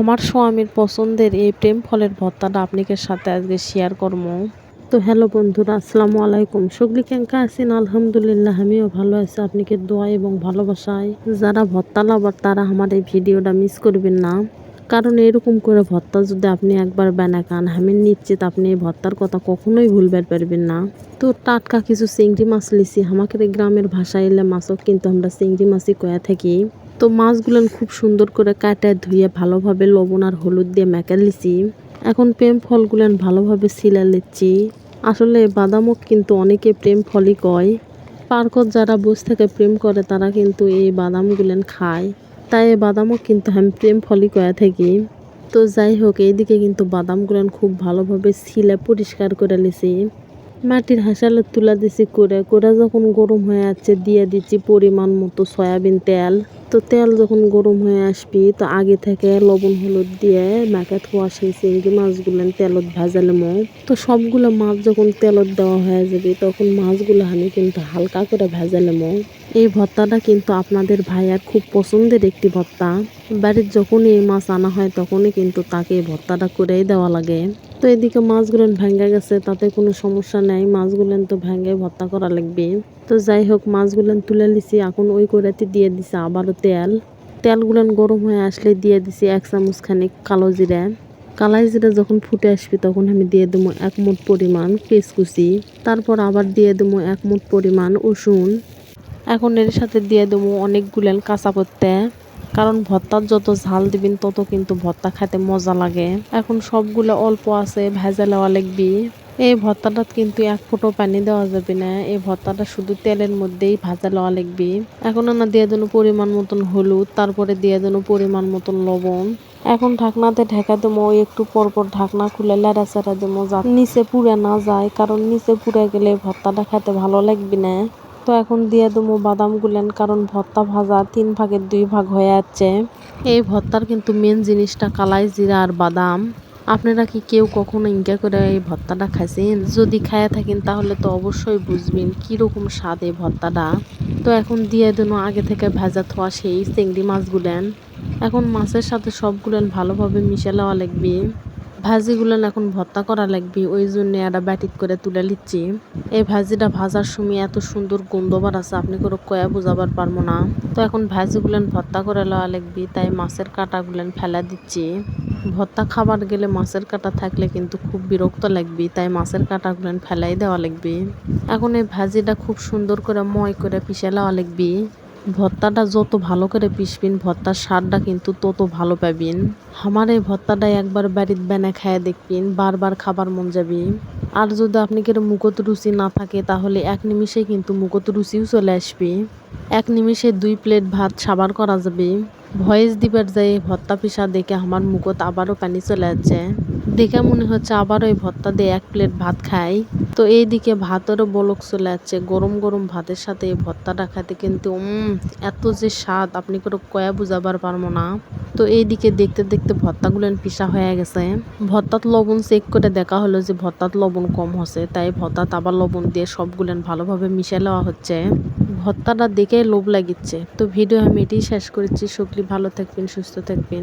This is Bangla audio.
আমার স্বামীর পছন্দের এই প্রেম ফলের ভর্তাটা আপনাদের সাথে আজকে শেয়ার করব। তো হ্যালো বন্ধুরা, আসসালামু আলাইকুম। সগলি কেঙ্কা আছেন? আলহামদুলিল্লাহ, আমিও ভালো আছি। আপনাকে দোয়া এবং ভালোবাসায় যারা ভর্তা লাভার, তারা আমার এই ভিডিওটা মিস করবেন না। কারণ এরকম করে ভর্তা যদি আপনি একবার বানা খান, আমি নিশ্চিত আপনি এই ভর্তার কথা কখনোই ভুলবার পারবেন না। তো টাটকা কিছু চিংড়ি মাছ লিছি। আমাকে গ্রামের ভাষায় এলে মাছও কিন্তু আমরা চিংড়ি মাছই কয়া থাকি। তো মাছগুলো খুব সুন্দর করে কাটায় ধুয়ে ভালোভাবে লবণ আর হলুদ দিয়ে মেখে লিছি এখন প্রেম ফলগুলেন ভালোভাবে ছিলা লিচ্ছি আসলে বাদামও কিন্তু অনেকে প্রেম ফলই কয়। পার্কত যারা বসে থেকে প্রেম করে, তারা কিন্তু এই বাদামগুলেন খায়। তাই এই বাদামও কিন্তু আমি প্রেম ফলই কয়া থাকি। তো যাই হোক, এইদিকে কিন্তু বাদামগুলেন খুব ভালোভাবে ছিলে পরিষ্কার করে লিছি মাটির হাসালে তুলা দিছি করে করে যখন গরম হয়ে আছে, দিয়ে দিচ্ছি পরিমাণ মতো সয়াবিন তেল। তো তেল যখন গরম হয়ে আসবি, তো আগে থেকে লবণ হলুদ দিয়ে মাকে ধোয়া সেই চিংড়ি মাছগুলো তেলত ভাজালামো তো সবগুলো মাছ যখন তেলত দেওয়া হয়ে যাবে, তখন মাছগুলো আমি কিন্তু হালকা করে ভাজালামো এই ভর্তাটা কিন্তু আপনাদের ভাইয়ার খুব পছন্দের একটি ভর্তা। বাড়ির যখনই এই মাছ আনা হয়, তখনই কিন্তু তাকে এই ভর্তাটা করেই দেওয়া লাগে। তো এদিকে মাছগুলো ভেঙে গেছে, তাতে কোনো সমস্যা নেই, মাছগুলো তো ভেঙে ভর্তা করা লাগবে। তো যাই হোক, মাছগুলো তুলে নিছি, এখন ওই কড়াইতে দিয়ে দিছে, আবারও তেল। তেলগুলান গরম হয়ে আসলে দিয়ে দিছি এক চামচ খানিক কালো জিরা। কালাই জিরা যখন ফুটে আসবে তখন আমি দিয়ে দেবো এক মুঠ পরিমাণ পেঁচকুচি তারপর আবার দিয়ে দেবো এক মুঠ পরিমাণ রসুন। এখন এর সাথে দিয়ে দেবো অনেকগুলেন কাঁচা পত্তে। কারণ ভর্তার যত ঝাল দিবেন তত কিন্তু ভর্তা খেতে মজা লাগে। এখন সবগুলো অল্প আছে ভেজা লেওয়া লাগবি। এই ভর্তাটা কিন্তু এক ফোঁটো পানি দেওয়া যাবে না। এই ভর্তাটা শুধু তেলের মধ্যেই ভাজা লওয়া লাগবে। এখন না দিয়ে দেবো পরিমাণ মতন হলুদ, তারপরে দিয়ে দেবো পরিমাণ মতন লবণ। এখন ঢাকনাতে ঢেকা দেবো, একটু পর পর ঢাকনা খুলে লেড়া চেড়া দেবো নিচে পুড়ে না যায়, কারণ নিচে পুড়ে গেলে ভর্তাটা খেতে ভালো লাগবে না। তো এখন দিয়ে দেবো বাদাম গুলেন কারণ ভর্তা ভাজা তিন ভাগের দুই ভাগ হয়ে যাচ্ছে। এই ভর্তার কিন্তু মেন জিনিসটা কালাই জিরা আর বাদাম। আপনারা কি কেউ কখনো ইনকা করে এই ভর্তাটা খাইছেন? যদি খায়া থাকেন, তাহলে তো অবশ্যই বুঝবেন কীরকম স্বাদ এই ভর্তাটা তো এখন দিয়ে দেন, আগে থেকে ভেজা থোয়া সেই চিংড়ি মাছগুলেন। এখন মাছের সাথে সবগুলেন ভালোভাবে মিশে নেওয়া লাগবে। ভাজিগুলো এখন ভর্তা করা লাগবে, ওই জন্য একটা ব্যাটিক করে তুলে নিচ্ছি। এই ভাজিটা ভাজার সময় এত সুন্দর গন্ধবার আছে, আপনি করে কয়া বোঝাবার পারব না। তো এখন ভাজিগুলেন ভর্তা করে লওয়া লাগবে, তাই মাছের কাঁটাগুলেন ফেলা দিচ্ছি। ভর্তা খাবার গেলে মাছের কাঁটা থাকলে কিন্তু খুব বিরক্ত লাগবে, তাই মাছের কাঁটাগুলেন ফেলাই দেওয়া লাগবে। এখন এই ভাজিটা খুব সুন্দর করে ময় করে পিষে লওয়া লাগবে। ভর্তাটা যত ভালো করে পিসবেন ভর্তার স্বাদটা কিন্তু তত ভালো পাবেন। আমার এই ভর্তাটা একবার বাড়ির বেনা খায় দেখবেন, বারবার খাবার মন যাবে। আর যদি আপনি কেন মুখত রুচি না থাকে, তাহলে এক নিমিষে কিন্তু মুখত রুচিও চলে আসবে। এক নিমিষে দুই প্লেট ভাত সাবার করা যাবে। ভয়েস দিবার যায় ভত্তা পিসা দেখে আমার মুখত আবারও পানি চলে যাচ্ছে। দেখে মনে হচ্ছে আবারও এই ভর্তা দিয়ে এক প্লেট ভাত খাই। তো এইদিকে ভাতেরও বলক চলে যাচ্ছে, গরম গরম ভাতের সাথে এই ভর্তাটা খাতে কিন্তু এত যে স্বাদ, আপনি করে কয়া বুঝাবার পারব না। তো এইদিকে দেখতে দেখতে ভর্তাগুলো পিসা হয়ে গেছে। ভত্তাত লবণ চেক করে দেখা হলো যে ভত্তাত লবণ কম হচ্ছে, তাই ভর্তাত আবার লবণ দিয়ে সবগুলেন ভালোভাবে মিশে নেওয়া হচ্ছে। ভর্তাটা দেখে লোভ লাগিচ্ছে। তো ভিডিও আমি এটি শেষ করেছি। সকলি ভালো থাকবেন, সুস্থ থাকবেন।